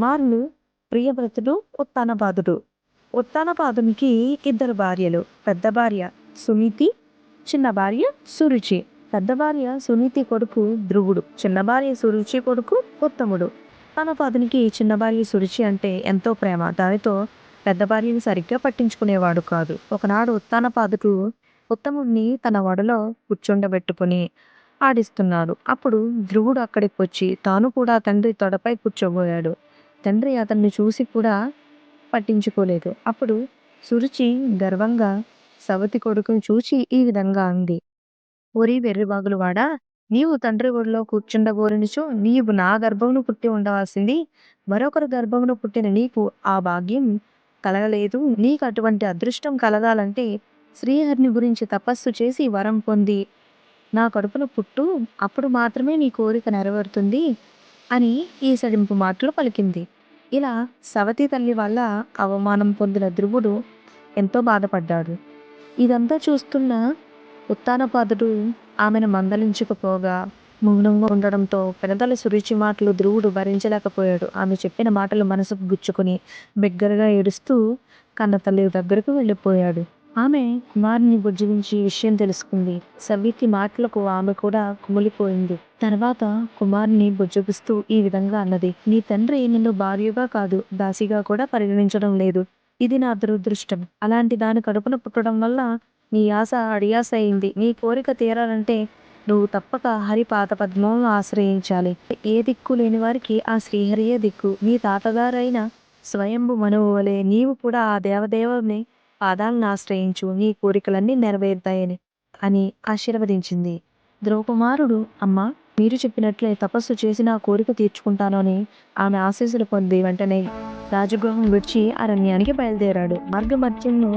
కుమారులు ప్రియవ్రతుడు ఉత్తానపాదుడు ఉత్తానపాదునికి ఇద్దరు భార్యలు. పెద్ద భార్య సునీతి చిన్న భార్య సురుచి. పెద్ద భార్య సునీతి కొడుకు ధ్రువుడు. చిన్న భార్య సురుచి కొడుకు ఉత్తముడు. ఉత్తానపాదునికి చిన్న భార్య సురుచి అంటే ఎంతో ప్రేమ. దానితో పెద్ద భార్యను సరిగ్గా పట్టించుకునేవాడు కాదు. ఒకనాడు ఉత్తానపాదుడు ఉత్తముడిని తన వడలో కూర్చుండబెట్టుకుని ఆడిస్తున్నాడు. అప్పుడు ధ్రువుడు అక్కడికి వచ్చి తాను కూడా తండ్రి తొడపై కూర్చోబోయాడు. తండ్రి అతన్ని చూసి కూడా పట్టించుకోలేదు. అప్పుడు సురుచి గర్వంగా సవతి కొడుకుని చూచి ఈ విధంగా అంది. ఒరి వెర్రిబాగులు వాడా నీవు తండ్రి ఒడిలో కూర్చుండబోరినిచో నీవు నా గర్భమును పుట్టి ఉండవలసింది మరొకరు గర్భమును పుట్టిన నీకు ఆ భాగ్యం కలగలేదు. నీకు అటువంటి అదృష్టం కలగాలంటే శ్రీహరిని గురించి తపస్సు చేసి వరం పొంది నా కడుపును పుట్టు అప్పుడు మాత్రమే నీ కోరిక నెరవేరుతుంది అని ఈ సడింపు మాటలు పలికింది. ఇలా సవతి తల్లి వల్ల అవమానం పొందిన ధ్రువుడు ఎంతో బాధపడ్డాడు. ఇదంతా చూస్తున్న ఉత్తానపాదుడు ఆమెను మందలించకపోగా మౌనంగా ఉండడంతో పెనతల సురుచి మాటలు ధ్రువుడు భరించలేకపోయాడు. ఆమె చెప్పిన మాటలు మనసుకు గుచ్చుకుని బిగ్గరగా ఏడుస్తూ కన్న తల్లి దగ్గరకు వెళ్ళిపోయాడు. ఆమె కుమారుని బుజ్జగించి విషయం తెలుసుకుంది. సవితి మాటలకు ఆమె కూడా కుమిలిపోయింది. తర్వాత కుమారుని బుజ్జగిస్తూ ఈ విధంగా అన్నది. నీ తండ్రి నిన్ను భార్యగా కాదు దాసిగా కూడా పరిగణించడం లేదు. ఇది నా దురదృష్టం. అలాంటి దాని కడుపున పుట్టడం వల్ల నీ ఆశ అడియాస అయింది. నీ కోరిక తీరాలంటే నువ్వు తప్పక హరి పాత పద్మం ఆశ్రయించాలి. ఏ దిక్కు లేని వారికి ఆ శ్రీహరియే దిక్కు. నీ తాతగారైన స్వయంభు మనువు వలె నీవు కూడా ఆ దేవదేవుని పాదాలను ఆశ్రయించు నీ కోరికలన్నీ నెరవేరుతాయని అని ఆశీర్వదించింది. ధ్రువకుమారుడు అమ్మ మీరు చెప్పినట్లే తపస్సు చేసి నా కోరిక తీర్చుకుంటాను అని ఆమె ఆశీస్సులు పొంది వెంటనే రాజగృహం విడిచి అరణ్యానికి బయలుదేరాడు. మార్గమధ్యంలో